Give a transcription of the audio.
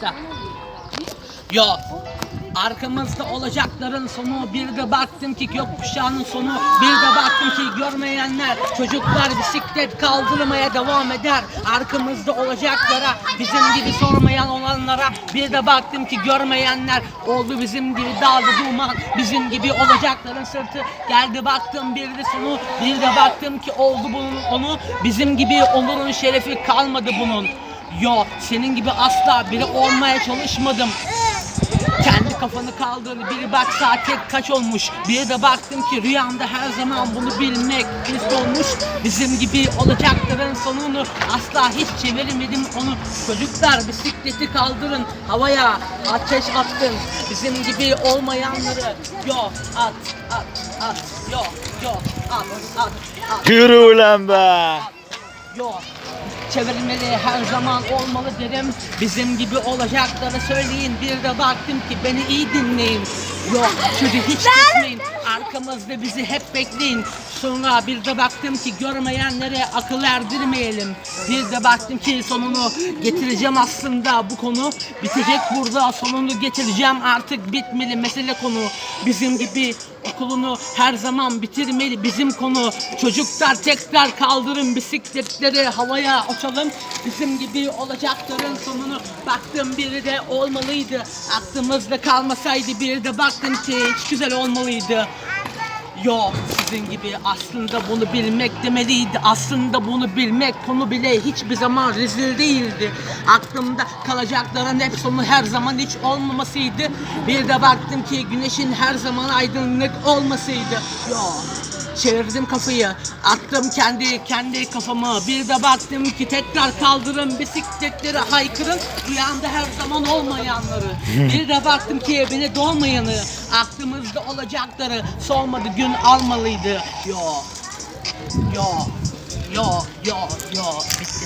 başla. Yo. Arkamızda olacakların sonu bir de baktım ki gökkuşağının sonu bir de baktım ki görmeyenler çocuklar bisiklet kaldırmaya devam eder arkamızda olacaklara bizim gibi sormayan olanlara bir de baktım ki görmeyenler oldu bizim gibi dağıldı duman bizim gibi olacakların sırtı geldi baktım bir de sonu bir de baktım ki oldu bunun onu bizim gibi olurun şerefi kalmadı bunun Yo senin gibi asla biri olmaya çalışmadım. Kendi kafanı kaldır bir bak saat tek kaç olmuş? Bir de baktım ki rüyamda her zaman bunu bilmek biz olmuş. Bizim gibi olacakların sonunu. Asla hiç çevirmedim onu. Çocuklar bisikleti kaldırın havaya ateş attın. Bizim gibi olmayanları yo at at at yo yo at at at. Yürü ulan be. Yo çevirmeli her zaman olmalı derim Bizim gibi olacakları söyleyin Bir de baktım ki beni iyi dinleyin. Yo sözü hiç kesmeyin Arkamızda bizi hep bekleyin Sonra bir de baktım ki görmeyenlere akıl erdirmeyelim. Bir de baktım ki sonunu getireceğim aslında bu konu. Bitecek burada sonunu getireceğim artık bitmeli mesele konu. Bizim gibi okulunu her zaman bitirmeli bizim konu. Çocuklar tekrar kaldırın bisikletleri havaya uçalım Bizim gibi olacakların sonunu. Baktım biri de olmalıydı. Aklımızda kalmasaydı biri de baktım ki hiç güzel olmalıydı Yok sizin gibi aslında bunu bilmek demeliydi. Aslında bunu bilmek konu bile hiçbir zaman rezil değildi. Aklımda kalacakların hep sonu her zaman hiç olmamasıydı. Bir de baktım ki güneşin her zaman aydınlık olmasıydı. Yok Çevirdim kafayı, attım kendi kendi kafamı. Bir de baktım ki tekrar kaldırın bisikletleri haykırın. Rüyamda her zaman olmayanları. Bir de baktım ki beni dolmayanı. Aklımızda olacakları solmadı gün almalıydı. Yo, yo, yo, yo, yo. Bitti.